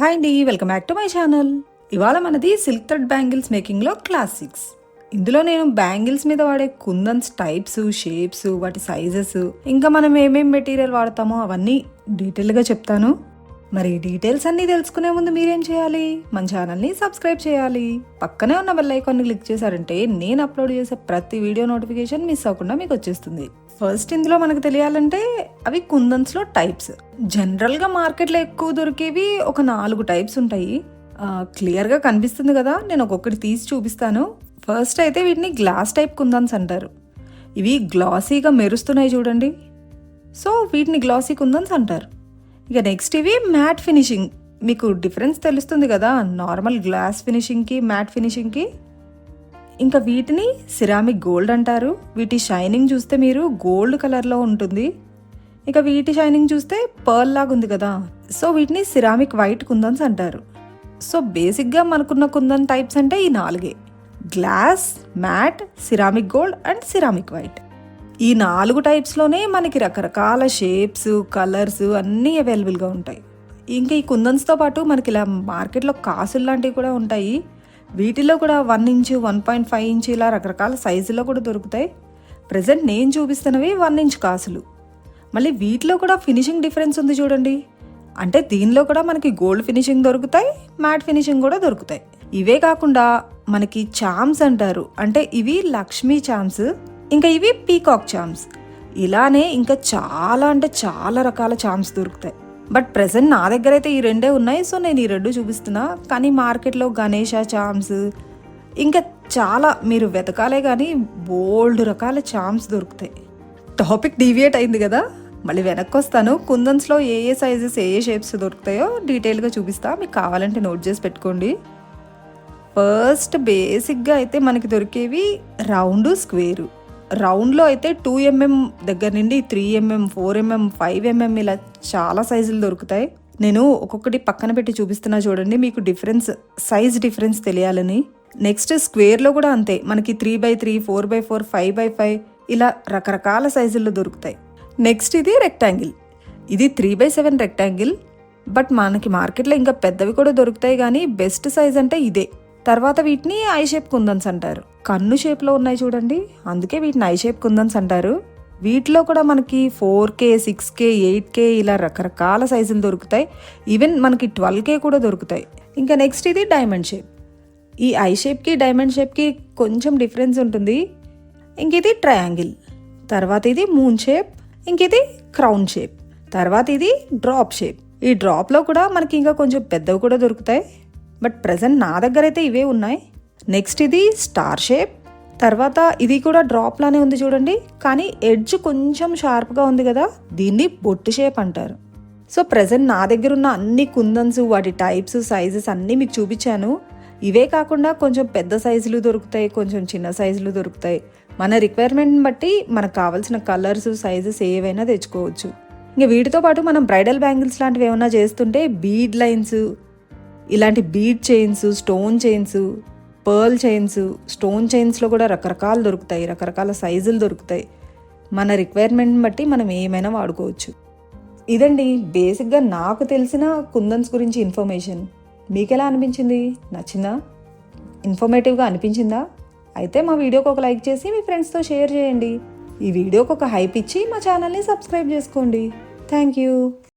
Hi అండి welcome back to my channel ఇవాళ మనది సిల్క్ థ్రెడ్ బ్యాంగిల్స్ మేకింగ్లో క్లాసిక్స్ ఇందులో నేను బ్యాంగిల్స్ మీద వాడే కుందన్స్ టైప్స్ షేప్స్ వాటి సైజెస్ ఇంకా మనం ఏమేం మెటీరియల్ వాడతామో అవన్నీ డీటెయిల్గా చెప్తాను. మరి డీటెయిల్స్ అన్నీ తెలుసుకునే ముందు మీరేం చేయాలి? మన ఛానల్ని సబ్స్క్రైబ్ చేయాలి. పక్కనే ఉన్న బెల్ ఐకాన్ని క్లిక్ చేశారంటే నేను అప్లోడ్ చేసే ప్రతి వీడియో నోటిఫికేషన్ మిస్ అవ్వకుండా మీకు వచ్చేస్తుంది. ఫస్ట్ ఇందులో మనకు తెలియాలంటే అవి కుందన్స్లో టైప్స్. జనరల్గా మార్కెట్లో ఎక్కువ దొరికేవి ఒక నాలుగు టైప్స్ ఉంటాయి. క్లియర్గా కనిపిస్తుంది కదా నేను ఒక్కొక్కటి తీసి చూపిస్తాను. ఫస్ట్ అయితే వీటిని గ్లాస్ టైప్ కుందన్స్ అంటారు. ఇవి గ్లాసీగా మెరుస్తున్నాయి చూడండి. సో వీటిని గ్లాసీ కుందన్స్ అంటారు. ఇక నెక్స్ట్ ఇవి మ్యాట్ ఫినిషింగ్ మీకు డిఫరెన్స్ తెలుస్తుంది కదా నార్మల్ గ్లాస్ ఫినిషింగ్కి మ్యాట్ ఫినిషింగ్కి ఇంకా వీటిని సిరామిక్ గోల్డ్ అంటారు. వీటి షైనింగ్ చూస్తే మీరు గోల్డ్ కలర్లో ఉంటుంది. ఇక వీటి షైనింగ్ చూస్తే పర్ల్ లాగా ఉంది కదా. సో వీటిని సిరామిక్ వైట్ కుందన్స్ అంటారు. సో బేసిక్గా మనకున్న కుందన్ టైప్స్ అంటే ఈ నాలుగే. Glass matte ceramic gold and ceramic white ఈ నాలుగు టైప్స్లోనే మనకి రకరకాల షేప్స్ కలర్స్ అన్నీ అవైలబుల్గా ఉంటాయి. ఇంకా ఈ కుందన్స్తో పాటు మనకి ఇలా మార్కెట్లో కాసులు లాంటివి కూడా ఉంటాయి. వీటిలో కూడా one inch one point five inch ఇలా రకరకాల సైజులో కూడా దొరుకుతాయి. ప్రజెంట్ నేను చూపిస్తున్నవి వన్ ఇంచ్ కాసులు. మళ్ళీ వీటిలో కూడా ఫినిషింగ్ డిఫరెన్స్ ఉంది చూడండి. అంటే దీనిలో కూడా మనకి గోల్డ్ ఫినిషింగ్ దొరుకుతాయి మ్యాట్ ఫినిషింగ్ కూడా దొరుకుతాయి. ఇవే కాకుండా మనకి చామ్స్ అంటారు. అంటే ఇవి లక్ష్మీ చామ్స్ ఇంకా ఇవి పీకాక్ చామ్స్. ఇలానే ఇంకా చాలా అంటే చాలా రకాల చామ్స్ దొరుకుతాయి. బట్ ప్రజెంట్ నా దగ్గర అయితే ఈ రెండే ఉన్నాయి. సో నేను ఈ రెండు చూపిస్తున్నా. కానీ మార్కెట్లో గణేష చామ్స్ ఇంకా చాలా మీరు వెతకాలే కానీ బోల్డ్ రకాల చామ్స్ దొరుకుతాయి. టాపిక్ డీవియేట్ అయింది కదా? మళ్ళీ వెనక్కి వస్తాను కుందన్స్లో ఏ ఏ సైజెస్ ఏ ఏ షేప్స్ దొరుకుతాయో డీటెయిల్గా చూపిస్తా. మీకు కావాలంటే నోట్ చేసి పెట్టుకోండి. ఫస్ట్ బేసిక్గా అయితే మనకి దొరికేవి రౌండ్ స్క్వేరు. రౌండ్లో అయితే టూ ఎంఎం దగ్గర నుండి three MM four MM five MM ఇలా చాలా సైజులు దొరుకుతాయి. నేను ఒక్కొక్కటి పక్కన పెట్టి చూపిస్తున్నా చూడండి మీకు డిఫరెన్స్ సైజ్ డిఫరెన్స్ తెలియాలని. నెక్స్ట్ స్క్వేర్లో కూడా అంతే మనకి three by three four by four five by five ఇలా రకరకాల సైజుల్లో దొరుకుతాయి. నెక్స్ట్ ఇది రెక్టాంగిల్. ఇది three by seven rectangle but మనకి మార్కెట్లో ఇంకా పెద్దవి కూడా దొరుకుతాయి కానీ బెస్ట్ సైజ్ అంటే ఇదే. తర్వాత వీటిని ఐ షేప్ కుందన్స్ అంటారు. కన్ను షేప్లో ఉన్నాయి చూడండి. అందుకే వీటిని ఐ షేప్ కుందన్స్ అంటారు. వీటిలో కూడా మనకి four K six K eight K ఇలా రకరకాల సైజులు దొరుకుతాయి. ఈవెన్ మనకి ట్వెల్వ్ కే కూడా దొరుకుతాయి. ఇంకా నెక్స్ట్ ఇది డైమండ్ షేప్. ఈ ఐ షేప్కి డైమండ్ షేప్కి కొంచెం డిఫరెన్స్ ఉంటుంది. ఇంక ఇది ట్రయాంగిల్. తర్వాత ఇది మూన్ షేప్. ఇంక ఇది క్రౌన్ షేప్. తర్వాత ఇది డ్రాప్ షేప్. ఈ డ్రాప్లో కూడా మనకి ఇంకా కొంచెం పెద్దవి కూడా దొరుకుతాయి. బట్ ప్రజెంట్ నా దగ్గర అయితే ఇవే ఉన్నాయి. నెక్స్ట్ ఇది స్టార్ షేప్ తర్వాత ఇది కూడా డ్రాప్లానే ఉంది చూడండి. కానీ ఎడ్జ్ కొంచెం షార్ప్గా ఉంది కదా దీన్ని బొట్టు షేప్ అంటారు. సో ప్రజెంట్ నా దగ్గర ఉన్న అన్ని కుందన్స్ వాటి టైప్స్ సైజెస్ అన్నీ మీకు చూపించాను. ఇవే కాకుండా కొంచెం పెద్ద సైజులు దొరుకుతాయి కొంచెం చిన్న సైజులు దొరుకుతాయి. మన రిక్వైర్మెంట్ని బట్టి మనకు కావాల్సిన కలర్స్ సైజెస్ ఏవైనా తెచ్చుకోవచ్చు. ఇంకా వీటితో పాటు మనం బ్రైడల్ బ్యాంగిల్స్ లాంటివి ఏమైనా చేస్తుంటే బీడ్ లైన్స్ ఇలాంటి bead chains stone chains pearl chains stone చైన్స్లో కూడా రకరకాలు దొరుకుతాయి రకరకాల సైజులు దొరుకుతాయి. మన రిక్వైర్మెంట్ని బట్టి మనం ఏమైనా వాడుకోవచ్చు. ఇదండి బేసిక్గా నాకు తెలిసిన కుందన్స్ గురించి ఇన్ఫర్మేషన్ మీకు ఎలా అనిపించింది? నచ్చిందా? ఇన్ఫర్మేటివ్గా అనిపించిందా? అయితే మా వీడియోకి ఒక లైక్ చేసి మీ ఫ్రెండ్స్తో షేర్ చేయండి. ఈ వీడియోకి ఒక హైప్ ఇచ్చి మా ఛానల్ని సబ్స్క్రైబ్ చేసుకోండి. Thank you